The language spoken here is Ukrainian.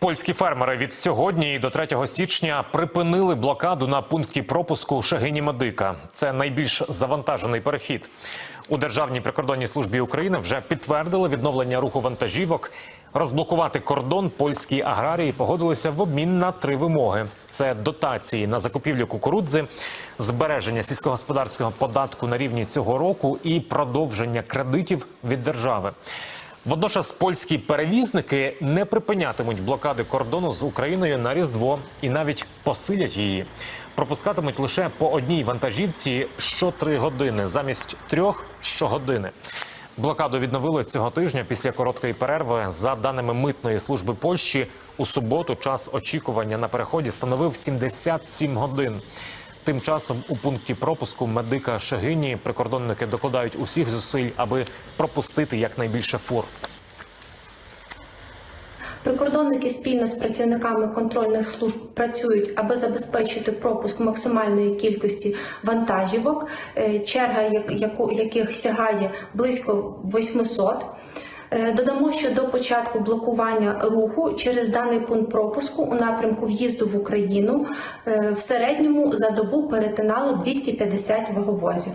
Польські фермери від сьогодні до 3 січня припинили блокаду на пункті пропуску Шагині Медика. Це найбільш завантажений перехід. У Державній прикордонній службі України вже підтвердили відновлення руху вантажівок. Розблокувати кордон польські аграрії погодилися в обмін на три вимоги: це дотації на закупівлю кукурудзи, збереження сільськогосподарського податку на рівні цього року і продовження кредитів від держави. Водночас польські перевізники не припинятимуть блокади кордону з Україною на Різдво і навіть посилять її. Пропускатимуть лише по одній вантажівці що три години замість трьох щогодини. Блокаду відновили цього тижня після короткої перерви. За даними митної служби Польщі, у суботу час очікування на переході становив 77 годин. Тим часом у пункті пропуску медика Шагині прикордонники докладають усіх зусиль, аби пропустити якнайбільше фур. Прикордонники спільно з працівниками контрольних служб працюють, аби забезпечити пропуск максимальної кількості вантажівок, е, черга яких сягає близько 800. Е, Додамо, що до початку блокування руху через даний пункт пропуску у напрямку в'їзду в Україну е, в середньому за добу перетинало 250 ваговозів.